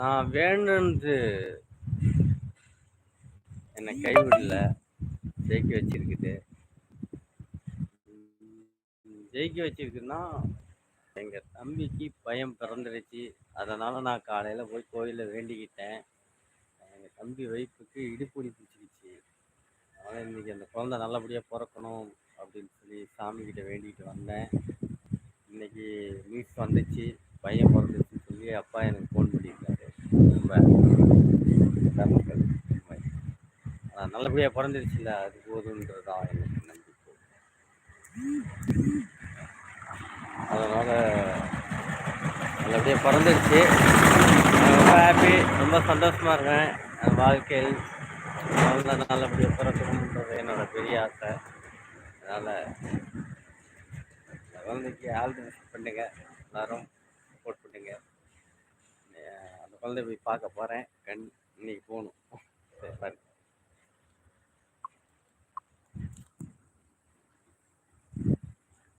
நான் வேணும்னு என்னை கைவிடல. ஜெயிக்க வச்சிருக்குது. ஜெயிக்க வச்சிருக்குன்னா எங்கள் தம்பிக்கு பயம் பிறந்துருச்சு அதனால் நான் காலையில் போய் கோயிலில் வேண்டிக்கிட்டேன். எங்கள் தம்பி வைப்புக்கு இடுப்புடி பிடிச்சிக்கிச்சு அதனால் இன்றைக்கி அந்த குழந்த நல்லபடியாக பிறக்கணும் அப்படின்னு சொல்லி சாமிக்கிட்ட வேண்டிக்கிட்டு வந்தேன். இன்னைக்கு நியூஸ் வந்துச்சு. பையன் அப்பா எனக்கு ஃபோன் பண்ணியிருக்காரு. ரொம்ப மக்கள் ஆனால் நல்லபடியாக பிறந்துருச்சுல அது போதுன்றது தான் எனக்கு நம்பிக்கை. அதனால் நல்லபடியாக பிறந்துருச்சு. ரொம்ப ஹாப்பி ரொம்ப சந்தோஷமாக இருக்கேன் என் வாழ்க்கையில் நல்ல நல்லபடியாக பிறக்கணுன்றது என்னோட பெரிய ஆசை. அதனால் குழந்தைக்கு ஆல் பண்ணுங்கள் எல்லோரும் சப்போர்ட் பண்ணுங்கள் குழந்தை போய் பார்க்க போகிறேன் கண் இன்னைக்கு போகணும்.